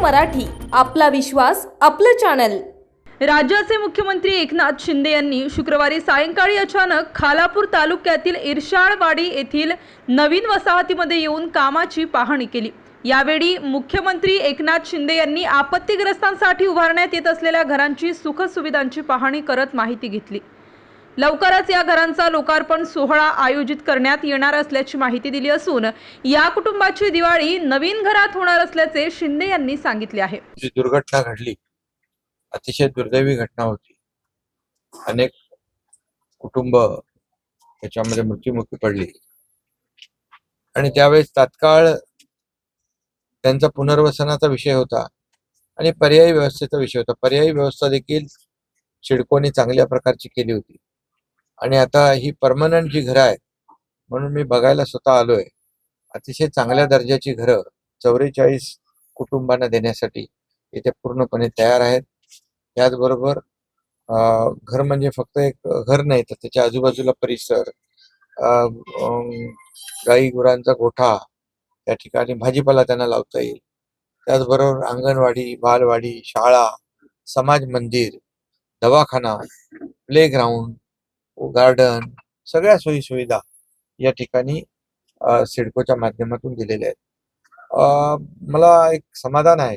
मराठी आपला विश्वास आपलं चॅनल राज्याचे मुख्यमंत्री एकनाथ शिंदे यांनी शुक्रवारी सायंकाळी अचानक खालापूर तालुक्यातील इरशाळवाडी येथील नवीन वसाहतीमध्ये येऊन कामाची पाहणी केली. यावेळी मुख्यमंत्री एकनाथ शिंदे यांनी आपत्तीग्रस्तांसाठी उभारण्यात येत असलेल्या घरांची सुखसुविधांची पाहणी करत माहिती घेतली. लवकरच या घरांचा लोकार्पण सोहळा आयोजित करण्यात येणार असल्याची माहिती दिली असून या कुटुंबाची दिवाळी नवीन घरात होणार असल्याचे शिंदे यांनी सांगितले आहे. जी दुर्घटना घडली अतिशय दुर्दैवी घटना होती. अनेक कुटुंब त्याच्यामध्ये मृत्युमुखी पडली. आणि त्यावेळेस तात्काळ त्यांचा पुनर्वसनाचा विषय होता आणि पर्यायी व्यवस्थेचा विषय होता. पर्यायी व्यवस्था देखील शिडकोनी चांगल्या प्रकारची केली होती. आणि आता ही परमनंट जी घरं आहेत म्हणून मी बघायला स्वतः आलोय. अतिशय चांगल्या दर्जाची घरं चौवेचाळीस कुटुंबांना देण्यासाठी इथे पूर्णपणे तयार आहेत. त्याचबरोबर घर म्हणजे फक्त एक घर नाही तर त्याच्या आजूबाजूला परिसर गाई गुरांचा गोठा त्या ठिकाणी भाजीपाला त्यांना लावता येईल. त्याचबरोबर अंगणवाडी बालवाडी शाळा समाज मंदिर दवाखाना प्लेग्राऊंड गार्डन सगळ्या सोयी सुविधा या ठिकाणी सिडकोच्या माध्यमातून दिलेल्या आहेत. मला एक समाधान आहे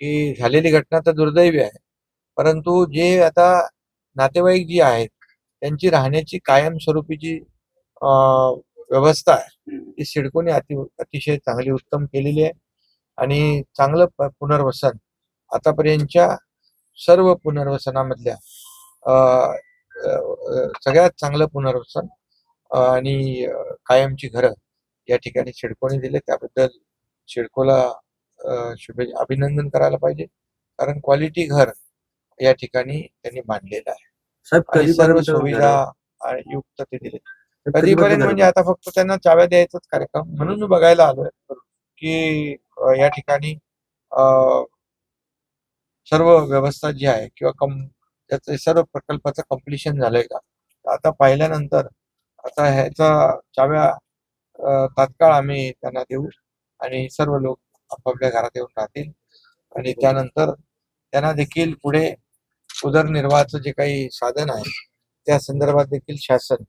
की झालेली घटना तर दुर्दैवी आहे परंतु जे आता नातेवाईक जी आहेत त्यांची राहण्याची कायमस्वरूपीची व्यवस्था आहे. ती सिडकोने अति अतिशय चांगली उत्तम केलेली आहे आणि चांगलं प- पुनर्वसन आतापर्यंतच्या सर्व पुनर्वसनामधल्या सगळ्यात चांगलं पुनर्वसन आणि कायमची घरं या ठिकाणी सिडकोने दिले. त्याबद्दल सिडकोला अं, शुभे अभिनंदन करायला पाहिजे. कारण क्वालिटी घर या ठिकाणी त्यांनी बांधलेलं आहे. सर्व सुविधा आणि युक्त ते दिले. कधीपर्यंत म्हणजे आता फक्त त्यांना चाव्या द्यायचाच कार्यक्रम. म्हणून मी बघायला आलोय की या ठिकाणी सर्व व्यवस्था जी आहे किंवा कम त्याचं सर्व प्रकल्पाचं कम्प्लिशन झालंय का? आता पाहिल्यानंतर आता ह्याचा चाव्या तात्काळ आम्ही त्यांना देऊ आणि सर्व लोक आपापल्या घरात येऊन राहतील. आणि त्यानंतर त्यांना देखील पुढे उदरनिर्वाहाचं जे काही साधन आहे त्या संदर्भात देखील शासन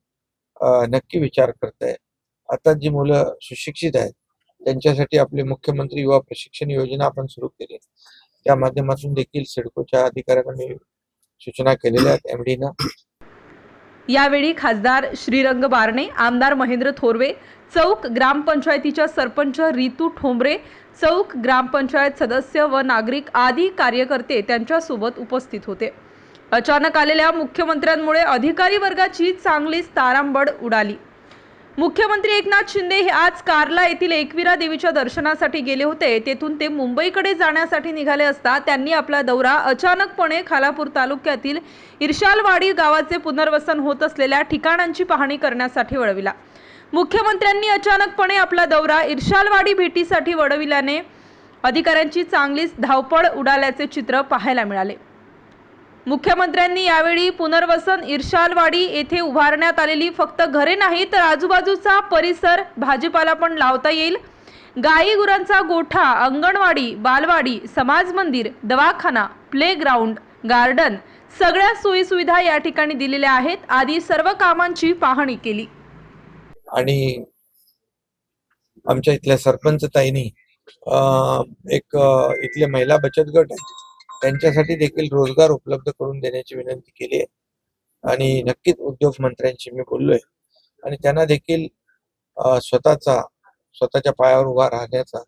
नक्की विचार करत आहे आता जी मुलं सुशिक्षित आहेत त्यांच्यासाठी आपले मुख्यमंत्री युवा प्रशिक्षण योजना आपण सुरू केली. त्या माध्यमातून देखील सिडकोच्या अधिकाऱ्यांना मी सूचना केलेल्या आहेत एम डीनं यावेळी खासदार श्रीरंग बारणे आमदार महेंद्र थोरवे चौक ग्रामपंचायतीच्या सरपंच रितू ठोंबरे चौक ग्रामपंचायत सदस्य व नागरिक आदी कार्यकर्ते त्यांच्यासोबत उपस्थित होते. अचानक आलेल्या मुख्यमंत्र्यांमुळे अधिकारी वर्गाची चांगलीच तारांबड उडाली. मुख्यमंत्री एकनाथ शिंदे हे आज कार्ला येथील एकविरा देवीच्या दर्शनासाठी गेले होते. तेथून ते मुंबईकडे जाण्यासाठी निघाले असता त्यांनी आपला दौरा अचानकपणे खालापूर तालुक्यातील इर्शालवाडी गावाचे पुनर्वसन होत असलेल्या ठिकाणांची पाहणी करण्यासाठी वळविला. मुख्यमंत्र्यांनी अचानकपणे आपला दौरा इर्शालवाडी भेटीसाठी वळविल्याने अधिकाऱ्यांची चांगलीच धावपळ उडाल्याचे चित्र पाहायला मिळाले. मुख्यमंत्र्यांनी यावेळी पुनर्वसन इर्शालवाडी येथे उभारण्यात आलेली फक्त घरे नाही तर आजूबाजूचा परिसर भाजीपाला पण लावता येईल. गाई गुरांचा गोठा अंगणवाडी बालवाडी समाज मंदिर दवाखाना प्लेग्राऊंड गार्डन सगळ्या सोयीसुविधा या ठिकाणी दिलेल्या आहेत. आदी सर्व कामांची पाहणी केली. आणि आमच्या इथल्या सरपंच ताईनी एक इथले महिला बचत गट त्यांच्यासाठी देखील रोजगार उपलब्ध करून देण्याची विनंती केली आहे. आणि नक्कीच उद्योग मंत्र्यांशी मी बोललोय. आणि त्यांना देखील स्वतःचा स्वतःच्या पायावर उभा राहण्याचा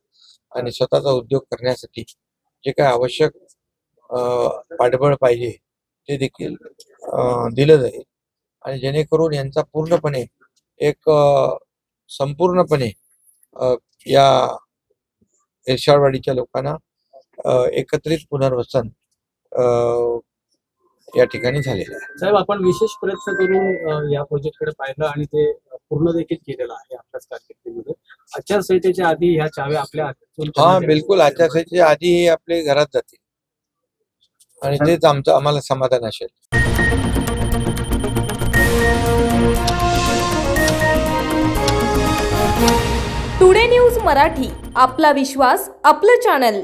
आणि स्वतःचा उद्योग करण्यासाठी जे काय आवश्यक पाठबळ पाहिजे ते देखील दिलं जाईल. आणि जेणेकरून यांचा पूर्णपणे एक संपूर्णपणे या एरशाळवाडीच्या लोकांना एकत्रित पुनर्वसन अं, या ठिकाणी झालेलं आहे. साहेब आपण विशेष प्रयत्न करून या प्रोजेक्टकडे पाहिलं आणि ते पूर्ण देखील केलेलं आहे आपल्याच कारकिर्दीमध्ये. आचारसंहितेच्या आधी ह्या चाव्या आपल्या हा बिलकुल. आचारसंहितेच्या आधी हे आपले घरात जातील. आणि तेच आमचं आम्हाला समाधान असेल. टुडे न्यूज मराठी आपला विश्वास आपलं चॅनल.